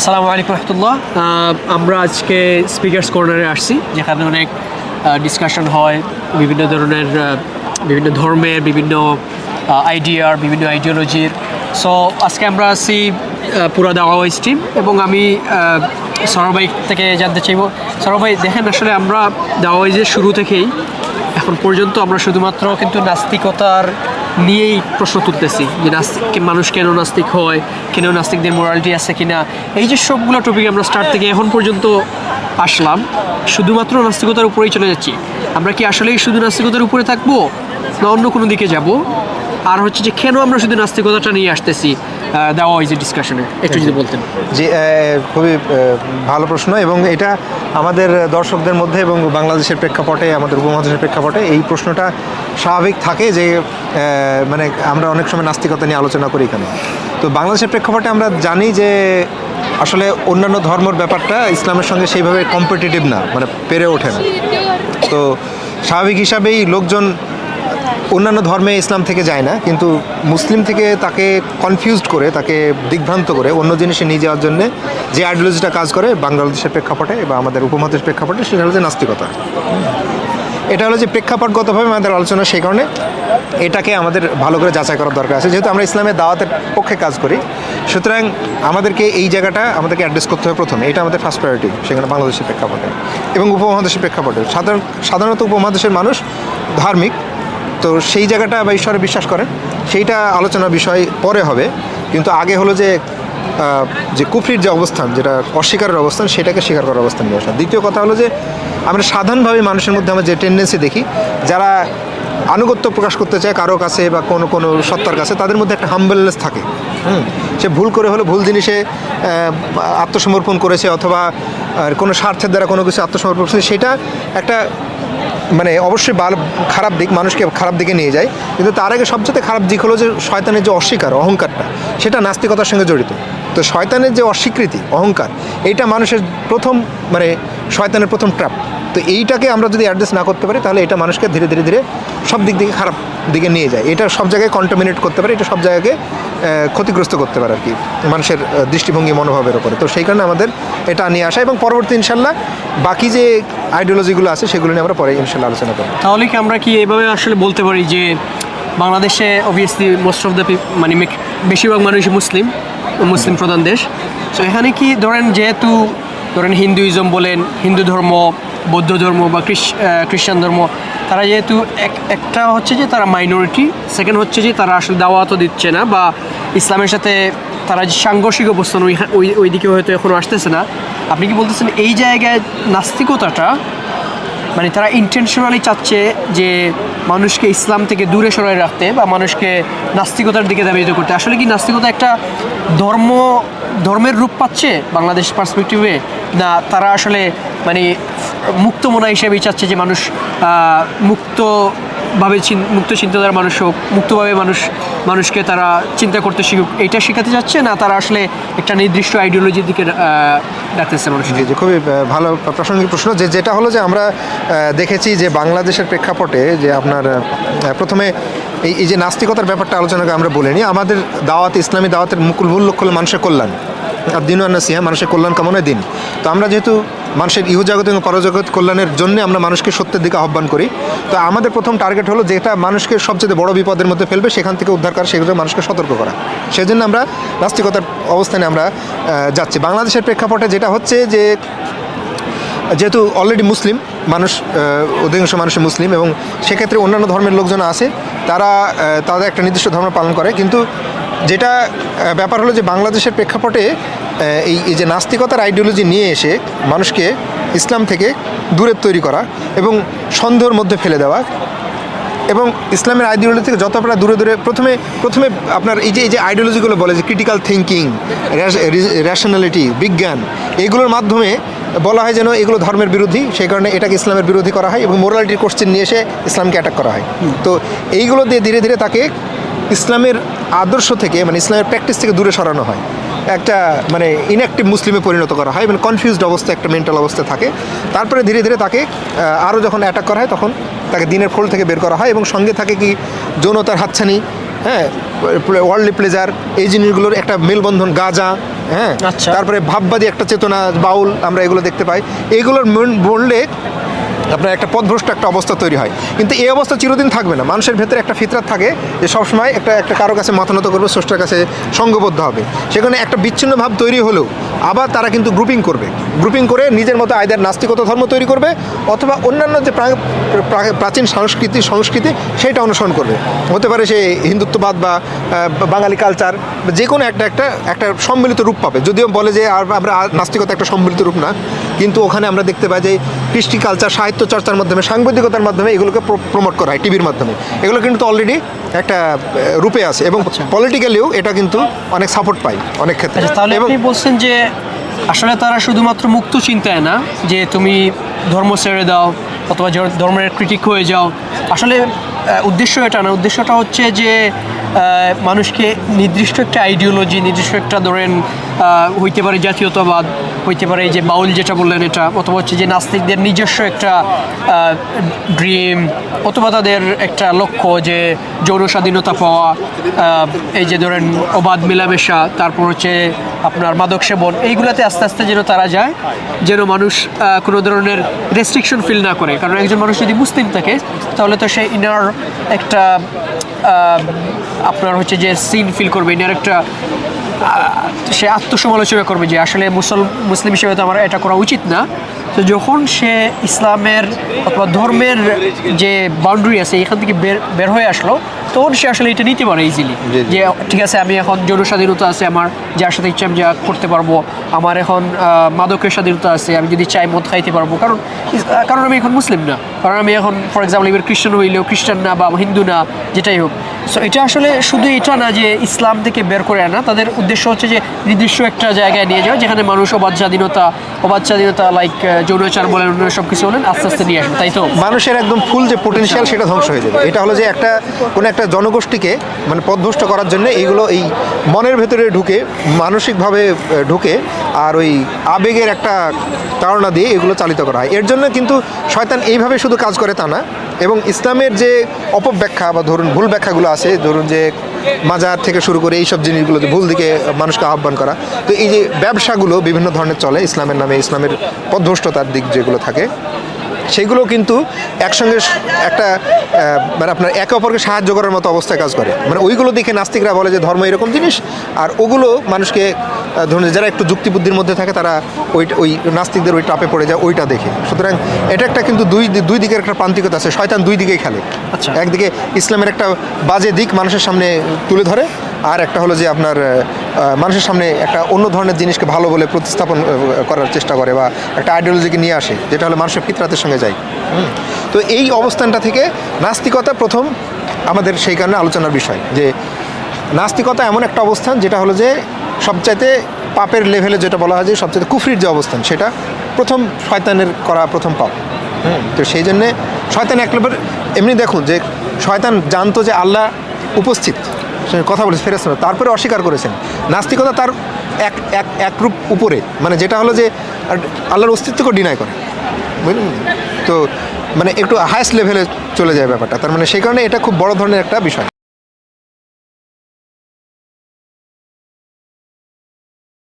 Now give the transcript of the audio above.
আসসালামু আলাইকুম রহমতুল্লাহ। আমরা আজকে স্পিকার্স কর্নারে আসছি, যেখানে অনেক ডিসকাশন হয়, বিভিন্ন ধরনের বিভিন্ন ধর্মের বিভিন্ন আইডিয়ার বিভিন্ন আইডিওলজির সো আজকে আমরা আছি পুরা দাওয়া স্ট্রিম এবং আমি সরবাই থেকে জানতে চাইব। সরবাই দেখেন আসলে আমরা দাওয়াইজের শুরু থেকেই, এখন পর্যন্ত আমরা শুধুমাত্র কিন্তু নাস্তিকতার নিয়েই প্রশ্ন তুলতেছি যে নাস্তিক মানুষ কেন নাস্তিক হয়? কেন নাস্তিকদের মোরালিটি আছে কিনা? এই যে সবগুলো টপিক আমরা স্টার্ট থেকে এখন পর্যন্ত আসলাম, শুধুমাত্র নাস্তিকতার উপরেই চলে যাচ্ছি। আমরা কি আসলেই শুধু নাস্তিকতার উপরে থাকব, না অন্য কোনো দিকে যাব? আর হচ্ছে যে কেন আমরা শুধু নাস্তিকতাটা নিয়ে আসতেছি? দেওয়া হয়েছে ডিসকাশনে একটু যদি বলতেন। যে খুবই ভালো প্রশ্ন এবং এটা আমাদের দর্শকদের মধ্যে এবং বাংলাদেশের প্রেক্ষাপটে আমাদের উপমহাদেশের প্রেক্ষাপটে এই প্রশ্নটা স্বাভাবিক থাকে যে মানে আমরা অনেক সময় নাস্তিকতা নিয়ে আলোচনা করি এখানে। তো বাংলাদেশের প্রেক্ষাপটে আমরা জানি যে আসলে অন্যান্য ধর্মর ব্যাপারটা ইসলামের সঙ্গে সেইভাবে কম্পিটিটিভ না মানে পেরে ওঠে না। তো স্বাভাবিক হিসাবেই লোকজন অন্যান্য ধর্মে ইসলাম থেকে যায় না, কিন্তু মুসলিম থেকে তাকে কনফিউজড করে, তাকে দিগ্ভ্রান্ত করে, অন্য জিনিসে নিয়ে যাওয়ার জন্য যে আইডিওলজিটা কাজ করে, বাংলাদেশের প্রেক্ষাপটে বা আমাদের উপমহাদেশের প্রেক্ষাপটে, সেটা হলো যে নাস্তিকতা। এটা হলো যে প্রেক্ষাপটগতভাবে আমাদের আলোচনা সেই কারণে, এটাকে আমাদের ভালো করে যাচাই করার দরকার আছে। যেহেতু আমরা ইসলামের দাওয়াতের পক্ষে কাজ করি, সুতরাং আমাদেরকে এই জায়গাটা আমাদেরকে অ্যাড্রেস করতে হবে প্রথমে। এটা আমাদের ফার্স্ট প্রায়োরিটি সেখানে বাংলাদেশের প্রেক্ষাপটে এবং উপমহাদেশের প্রেক্ষাপটে। সাধারণ, সাধারণত উপমহাদেশের মানুষ ধার্মিক তো সেই জায়গাটা বা ঈশ্বরে বিশ্বাস করেন, সেইটা আলোচনার বিষয় পরে হবে। কিন্তু আগে হলো যে যে কুফরির যে অবস্থান, যেটা অস্বীকারের অবস্থান, সেটাকে স্বীকার করার অবস্থান নিয়ে আসা। দ্বিতীয় কথা হলো যে, আমরা সাধারণভাবে মানুষের মধ্যে আমরা যে টেন্ডেন্সি দেখি, যারা আনুগত্য প্রকাশ করতে চায় কারও কাছে বা কোনো কোনো সত্তার কাছে, তাদের মধ্যে একটা হাম্বলনেস থাকে। হুম? সে ভুল করে হলে ভুল জিনিসে আত্মসমর্পণ করেছে অথবা কোনো স্বার্থের দ্বারা কোনো কিছু আত্মসমর্পণ করেছে, সেটা একটা মানে অবশ্যই খারাপ দিক, মানুষকে খারাপ দিকে নিয়ে যায়। কিন্তু তার আগে সবচেয়ে খারাপ দিক হলো যে শয়তানের যে অস্বীকার, অহংকারটা, সেটা নাস্তিকতার সঙ্গে জড়িত। তো শয়তানের যে অস্বীকৃতি, অহংকার, এটা মানুষের প্রথম মানে শয়তানের প্রথম ট্র্যাপ তো এইটাকে আমরা যদি অ্যাডজাস্ট না করতে পারি, তাহলে এটা মানুষকে ধীরে ধীরে ধীরে সব দিক থেকে খারাপ দিকে নিয়ে যায়। এটা সব জায়গায় কন্টামিনেট করতে পারে, এটা সব জায়গাকে ক্ষতিগ্রস্ত করতে পারে আর কি, মানুষের দৃষ্টিভঙ্গি, মনোভাবের উপরে। তো সেই কারণে আমাদের এটা নিয়ে আসা এবং পরবর্তী ইনশাল্লাহ বাকি যে আইডিওলজিগুলো আছে, সেগুলো নিয়ে আমরা পরে ইনশাল্লাহ আলোচনা করব। তাহলে কি আমরা কি এভাবে আসলে বলতে পারি যে বাংলাদেশে অবভিয়াসলি মোস্ট অফ দ্য মানে বেশিরভাগ মানুষই মুসলিম মুসলিম প্রধান দেশ। তো এখানে কি ধরেন যেহেতু, ধরেন হিন্দুইজম বলেন, হিন্দু ধর্ম বৌদ্ধ ধর্ম বা খ্রিস- খ্রিস্টান ধর্ম, তারা যেহেতু এক, একটা হচ্ছে যে তারা মাইনরিটি সেকেন্ড হচ্ছে যে তারা আসলে দাওয়াতও দিচ্ছে না বা ইসলামের সাথে তারা যে সাংঘর্ষিক অবস্থান ওই ওই ওই দিকে হয়তো এখনও আসতেছে না। আপনি কি বলতেছেন এই জায়গায় নাস্তিকতাটা মানে তারা ইন্টেনশনালি চাচ্ছে যে মানুষকে ইসলাম থেকে দূরে সরাই রাখতে বা মানুষকে নাস্তিকতার দিকে দাবিত করতে? আসলে কি নাস্তিকতা একটা ধর্ম, ধর্মের রূপ পাচ্ছে বাংলাদেশ পার্সপেক্টিভে না তারা আসলে মানে মুক্ত মনা হিসেবেই চাচ্ছে যে মানুষ আহ, মুক্তভাবে চিন- মুক্ত চিন্তাধারার মানুষ হোক মুক্তভাবে মানুষ মানুষকে তারা চিন্তা করতে শিখুক এইটা শেখাতে যাচ্ছে না তারা আসলে একটা নির্দিষ্ট আইডিওলজির দিকে ডাকতেছে মানুষকে? জি জি খুবই ভালো প্রাসঙ্গিক প্রশ্ন। যে যেটা হলো যে আমরা দেখেছি যে বাংলাদেশের প্রেক্ষাপটে যে আপনার প্রথমে এই এই যে নাস্তিকতার ব্যাপারটা আলোচনাকে আমরা বলিনি আমাদের দাওয়াত ইসলামী দাওয়াতের মুকুল মূল লক্ষ্য হলো মানুষের কল্যাণ। আর দিন সিহা মানুষের কল্যাণ কামনায় দিন। তো আমরা যেহেতু মানুষের ইহজগত এবং পরজগৎ কল্যাণের জন্য আমরা মানুষকে সত্যের দিকে আহ্বান করি। তো আমাদের প্রথম টার্গেট হলো যেটা মানুষকে সবচেয়ে বড় বিপদের মধ্যে ফেলবে, সেখান থেকে উদ্ধার করা, সেগুলো মানুষকে সতর্ক করা। সেই জন্য আমরা নাস্তিকতার অবস্থানে আমরা যাচ্ছি। বাংলাদেশের প্রেক্ষাপটে যেটা হচ্ছে যে, যেহেতু অলরেডি মুসলিম, মানুষ অধিকাংশ মানুষই মুসলিম এবং সেক্ষেত্রে অন্যান্য ধর্মের লোকজন আছে, তারা তাদের একটা নির্দিষ্ট ধর্ম পালন করে। কিন্তু যেটা ব্যাপার হলো যে বাংলাদেশের প্রেক্ষাপটে এই এই যে নাস্তিকতার আইডিওলজি নিয়ে এসে মানুষকে ইসলাম থেকে দূরে তৈরি করা এবং সন্দেহের মধ্যে ফেলে দেওয়া এবং ইসলামের আইডিওলজি থেকে যত আপনারা দূরে দূরে, প্রথমে প্রথমে আপনার এই যে এই যে আইডিওলজিগুলো বলে যে ক্রিটিক্যাল থিঙ্কিং র্যাশনালিটি বিজ্ঞান এইগুলোর মাধ্যমে বলা হয় যেন এগুলো ধর্মের বিরোধী, সেই কারণে এটাকে ইসলামের বিরোধী করা হয় এবং মোরালিটির কোশ্চেন নিয়ে এসে ইসলামকে অ্যাটাক করা হয়। তো এইগুলো দিয়ে ধীরে ধীরে তাকে ইসলামের আদর্শ থেকে মানে ইসলামের প্র্যাকটিস থেকে দূরে সরানো হয়। একটা মানে ইনঅ্যাক্টিভ মুসলিমে পরিণত করা হয় মানে কনফিউজড অবস্থা একটা মেন্টাল অবস্থা থাকে তারপরে ধীরে ধীরে তাকে আরও যখন অ্যাটাক করা হয় তখন তাকে দিনের ফোল থেকে বের করা হয় এবং সঙ্গে থাকে কি যৌনতার হাতছানি হ্যাঁ ওয়ার্ল্ডলি প্লেজার এই জিনিসগুলোর একটা মেলবন্ধন গাঁজা হ্যাঁ আচ্ছা। তারপরে ভাববাদী একটা চেতনা বাউল আমরা এগুলো দেখতে পাই এগুলোর মন- বললে আপনার একটা পথভ্রষ্ট একটা অবস্থা তৈরি হয়। কিন্তু এই অবস্থা চিরদিন থাকবে না। মানুষের ভেতরে একটা ফিতরাত থাকে যে সবসময় একটা একটা কারও কাছে মাথা নত করবে, স্রষ্টার কাছে সঙ্গবদ্ধ হবে। সেখানে একটা বিচ্ছিন্ন ভাব তৈরি হলেও আবার তারা কিন্তু গ্রুপিং করবে। গ্রুপিং করে নিজের মতো আয়দার নাস্তিকতা ধর্ম তৈরি করবে অথবা অন্যান্য যে প্রা- প্রা- প্রাচীন সংস্কৃতি সংস্কৃতি সেটা অনুসরণ করবে। হতে পারে সে হিন্দুত্ববাদ বা বাঙালি কালচার যে কোনো একটা একটা একটা সম্মিলিত রূপ পাবে। যদিও বলে যে আর, আমরা নাস্তিকতা একটা সম্মিলিত রূপ না। কিন্তু ওখানে আমরা দেখতে পাই যে কৃষ্টি কালচার সাহিত্য চর্চার মাধ্যমে সাংবাদিকতার মাধ্যমে এগুলোকে প্রমোট করা হয় টিভির মাধ্যমে। এগুলো কিন্তু অলরেডি একটা রূপে আছে এবং পলিটিক্যালিও এটা কিন্তু অনেক সাপোর্ট পায় অনেক ক্ষেত্রে। আচ্ছা তাহলে এবং আপনি বলছেন যে আসলে তারা শুধুমাত্র মুক্ত চিন্তায় না যে তুমি ধর্ম ছেড়ে দাও অথবা ধর্মের ক্রিটিক হয়ে যাও। আসলে উদ্দেশ্য এটা না উদ্দেশ্যটা হচ্ছে যে মানুষকে নির্দিষ্ট একটা আইডিওলজি নির্দিষ্ট একটা ধরেন হইতে পারে জাতীয়তাবাদ, হইতে পারে এই যে বাউল যেটা বললেন এটা, অথবা হচ্ছে যে নাস্তিকদের নিজস্ব একটা ড্রিম অথবা তাদের একটা লক্ষ্য যে যৌন স্বাধীনতা পাওয়া এই যে ধরেন অবাধ মেলামেশা, তারপর হচ্ছে আপনার মাদক সেবন, এইগুলাতে আস্তে আস্তে যেন তারা যায়, যেন মানুষ কোনো ধরনের রেস্ট্রিকশন ফিল না করে। কারণ একজন মানুষ যদি মুসলিম থাকে, তাহলে তো সে ইনার একটা আপনার হচ্ছে যে সিন ফিল করবে ইনার একটা সে আত্মসমালোচনা করবে যে আসলে মুসল মুসলিম হিসেবে তো আমার এটা করা উচিত না তো যখন সে ইসলামের অথবা ধর্মের যে বাউন্ডারি আছে এখান থেকে বের বের হয়ে আসলো তখন সে আসলে এটা নিতে পারে ইজিলি। যে ঠিক আছে আমি এখন যৌন স্বাধীনতা আছে আমার যার সাথে ইচ্ছা আমি যা করতে পারব আমার এখন মাদকের স্বাধীনতা আছে আমি যদি চাই মদ খাইতে পারব কারণ কারণ আমি এখন মুসলিম না কারণ আমি এখন ফর এক্সাম্পল এবার খ্রিস্টান হইলেও খ্রিস্টান না বা হিন্দু না, যেটাই হোক। সো এটা আসলে শুধু এটা না যে ইসলাম থেকে বের করে আনা, তাদের উদ্দেশ্য হচ্ছে যে নির্দিষ্ট একটা জায়গায় নিয়ে যাওয়া, যেখানে মানুষ অবাধ স্বাধীনতা অবাধ স্বাধীনতা লাইক যৌনাচার বলেন, অন্য সব কিছু বলেন, আস্তে আস্তে নিয়ে আসবে, তাই তো? মানুষের একদম ফুল যে পোটেনশিয়াল সেটা ধ্বংস হয়ে যাবে। এটা হলো যে একটা, কোনো একটা জনগোষ্ঠীকে মানে পথভ্রষ্ট করার জন্য এইগুলো এই মনের ভেতরে ঢুকে, মানসিকভাবে ঢুকে, আর ওই আবেগের একটা তাড়না দিয়ে এগুলো চালিত করা হয়। এর জন্য কিন্তু শয়তান এইভাবে শুধু কাজ করে তা না, এবং ইসলামের যে অপব্যাখ্যা বা ধরুন ভুল ব্যাখ্যাগুলো আছে, ধরুন যে মাজার থেকে শুরু করে এইসব জিনিসগুলো ভুল দিকে মানুষকে আহ্বান করা, তো এই যে ব্যবসাগুলো বিভিন্ন ধরনের চলে, ইসলামের নামে, ইসলামের পথভ্রষ্টতার দিক যেগুলো থাকে, সেগুলো কিন্তু একসঙ্গে একটা মানে আপনার একে অপরকে সাহায্য করার মতো অবস্থায় কাজ করে। মানে ওইগুলো দেখে নাস্তিকরা বলে যে ধর্ম এরকম জিনিস, আর ওগুলো মানুষকে আহ, ধরুন যারা একটু যুক্তিবুদ্ধির মধ্যে থাকে তারা ওই ওই নাস্তিকদের ওই টাপে পড়ে যায় ওইটা দেখে সুতরাং এটা একটা কিন্তু দুই দুই দিকের একটা প্রান্তিকতা আছে শয়তান দুই দিকেই খেলে আচ্ছা। একদিকে ইসলামের একটা বাজে দিক মানুষের সামনে তুলে ধরে আর একটা হলো যে আপনার মানুষের সামনে একটা অন্য ধরনের জিনিসকে ভালো বলে প্রতিস্থাপন করার চেষ্টা করে বা একটা আইডিওলজিকে নিয়ে আসে যেটা হলো মানুষের ফিতরাতের সঙ্গে যায়। তো এই অবস্থানটা থেকে নাস্তিকতা প্রথম আমাদের সেই কারণে আলোচনার বিষয় যে নাস্তিকতা এমন একটা অবস্থান যেটা হলো যে সবচাইতে পাপের লেভেলে যেটা বলা হয় যে সবচাইতে কুফরির যে অবস্থান সেটা প্রথম শয়তানের করা প্রথম পাপ। হুম, তো সেই জন্যে শয়তান এক লেভেল এমনি দেখুন যে শয়তান জানতো যে আল্লাহ উপস্থিত। কথা বলেছে ফেরেস্তারা তারপরে অস্বীকার করেছেন। নাস্তিকতা তার এক এক এক একরূপ উপরে মানে যেটা হলো যে আল্লাহর অস্তিত্বকে ডিনাই করে। বুঝলেন? তো মানে একটু হায়েস্ট লেভেলে চলে যায় ব্যাপারটা। তার মানে সেই কারণে এটা খুব বড় ধরনের একটা বিষয়।